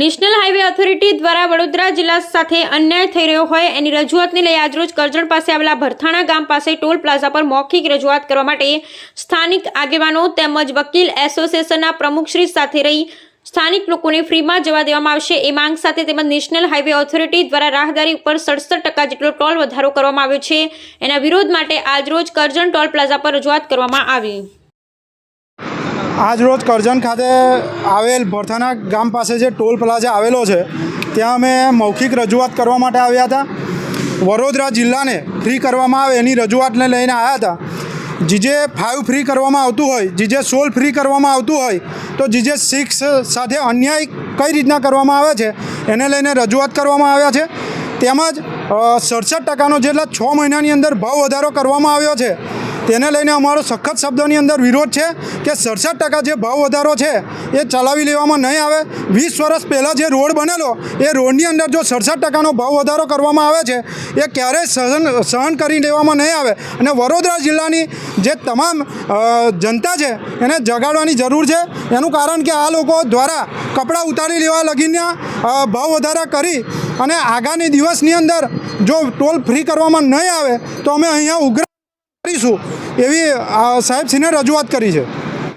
National highway authority દ્વારા વડોદરા જિલ્લા સાથે અન્યાય થઈ રહ્યો હોય એની રજૂઆતને લઈ આજરોજ કરજણ પાસે આવેલા ભરથાણા ગામ પાસે ટોલ પ્લાઝા પર મૌખિક રજૂઆત કરવા માટે સ્થાનિક આગેવાનો તેમજ વકીલ એસોસિએશનના પ્રમુખશ્રી સાથે રહી સ્થાનિક લોકોને ફ્રીમાં જવા દેવામાં આવશે. એ માંગ સાથે તેમજ નેશનલ હાઈવે ઓથોરિટી દ્વારા રાહદારી ઉપર સડસઠ ટકા જેટલો ટોલ વધારો કરવામાં આવ્યો છે. એના વિરોધ માટે આજરોજ કરજણ ટોલ પ્લાઝા પર રજૂઆત કરવામાં આવી. આજ રોજ કરજણ ખાતે આવેલ ભરથાના ગામ પાસે જે ટોલ પ્લાઝા આવેલો છે, ત્યાં અમે મૌખિક રજૂઆત કરવા માટે આવ્યા હતા. વડોદરા જિલ્લાને ફ્રી કરવામાં આવે એની રજૂઆતને લઈને આવ્યા હતા. જીજે ફાઇવ ફ્રી કરવામાં આવતું હોય, જીજે સોલ ફ્રી કરવામાં આવતું હોય, તો જીજે સિક્સ સાથે અન્યાય કઈ રીતના કરવામાં આવે છે, એને લઈને રજૂઆત કરવામાં આવ્યા છે. તેમજ સડસઠ ટકાનો જેટલા છ મહિનાની અંદર ભાવ વધારો કરવામાં આવ્યો છે. તેને લઈને અમારો સખત શબ્દોની અંદર વિરોધ છે કે સડસઠ ટકા જે ભાવ વધારો છે એ ચલાવી લેવામાં નહીં આવે. વીસ વર્ષ પહેલાં જે રોડ બનેલો, એ રોડની અંદર જો સડસઠ ટકાનો ભાવ વધારો કરવામાં આવે છે, એ ક્યારેય સહન સહન કરી લેવામાં નહીં આવે. અને વડોદરા જિલ્લાની જે તમામ જનતા છે, એને જગાડવાની જરૂર છે. એનું કારણ કે આ લોકો દ્વારા કપડાં ઉતારી લેવા લગીને ભાવ વધારા કરી અને આગામી દિવસની અંદર જો ટોલ ફ્રી કરવામાં નહીં આવે, તો અમે અહીંયા ઉગ્ર કરીશું એવી સાહેબ સાહેબશ્રીને રજૂઆત કરી છે.